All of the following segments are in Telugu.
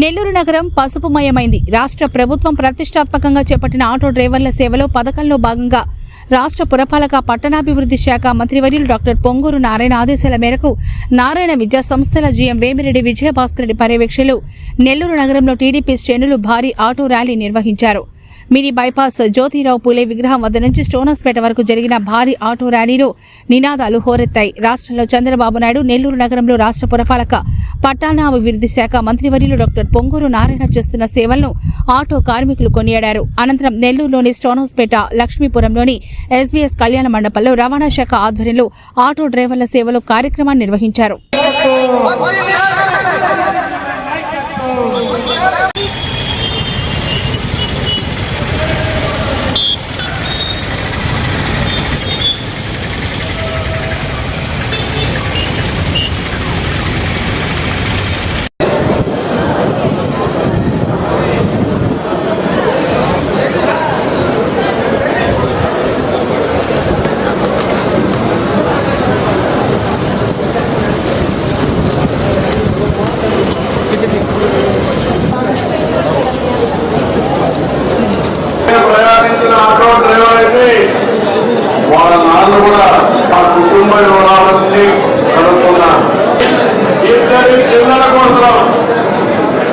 నెల్లూరు నగరం పసుపుమయమైంది. రాష్ట్ర ప్రభుత్వం ప్రతిష్టాత్మకంగా చేపట్టిన ఆటో డ్రైవర్ల సేవలో పథకంలో భాగంగా రాష్ట్ర పురపాలక పట్టణాభివృద్ధి శాఖ మంత్రివర్యులు డాక్టర్ పొంగూరు నారాయణ ఆదేశాల మేరకు నారాయణ విద్యా సంస్థల జీఎం వేమిరెడ్డి విజయభాస్కర్ రెడ్డి పర్యవేక్షణలో నెల్లూరు నగరంలో టీడీపీ శ్రేణులు భారీ ఆటో ర్యాలీ నిర్వహించారు. మినీ బైపాస్ జ్యోతిరావు పూలే విగ్రహం వద్ద నుంచి స్టోనస్పేట వరకు జరిగిన భారీ ఆటో ర్యాలీలో నినాదాలు హోరెత్తాయి. రాష్ట్రంలో చంద్రబాబు నాయుడు నెల్లూరు నగరంలో రాష్ట్ర పురపాలక పట్టణాభివృద్ధి శాఖ మంత్రివర్యులు డాక్టర్ పొంగూరు నారాయణ చేస్తున్న సేవలను ఆటో కార్మికులు కొనియాడారు. అనంతరం నెల్లూరులోని స్టోనోస్పేట లక్ష్మీపురంలోని ఎస్బీఎస్ కళ్యాణ మండపంలో రవాణా శాఖ ఆధ్వర్యంలో ఆటో డ్రైవర్ల సేవలో కార్యక్రమాన్ని నిర్వహించారు. ప్రయాణించిన ఆటో డ్రైవర్ అయితే వాళ్ళ నాన్న కూడా ఆ కుటుంబ వివరాలన్నీ కనుక్కున్నా ఇద్దరి పిల్లల కోసం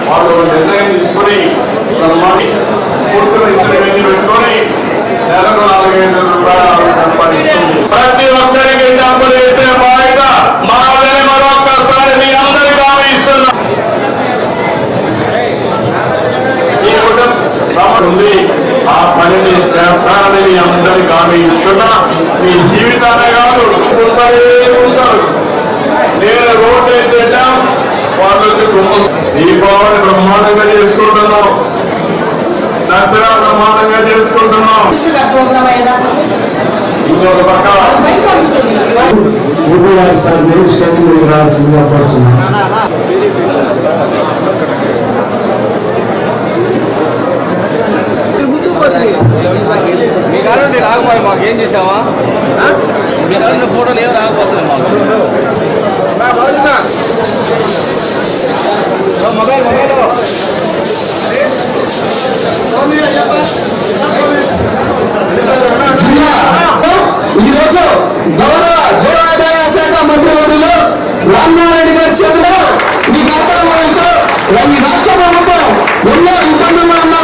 వాళ్ళు నిర్ణయం తీసుకుని బ్రహ్మాన్ని కొడుకులు ఇద్దరు పెట్టుకొని నెలకు పనిని చేస్తానని మీ అందరికి హామీ ఇస్తున్నా. మీ జీవితాలే కాదు ఉంటారే ఉంటారు. నేను రోడ్ వేసేద్దాం వాళ్ళకి కుటుంబం దీపావళి బ్రహ్మాండంగా చేసుకుంటున్నాం. దసరా బ్రహ్మాండంగా చేసుకుంటున్నాం. ఇంకొక పక్క. సార్ మీరు స్టేజ్ మీద రావాల్సిందిగా కోరుచున్నాను. మాకు ఏం చేసావా? మీ కారణం ఫోటోలు ఏం రాకపోతుంది మాకు. Mobile mobile. ఈరోజు గౌరవ దేవాదాయ శాఖ మంత్రివర్యులు రామ్నారాయణ గారి చేతిలో ఈ రాష్ట్ర ప్రభుత్వం ఎన్నో ఇబ్బందులు ఉన్న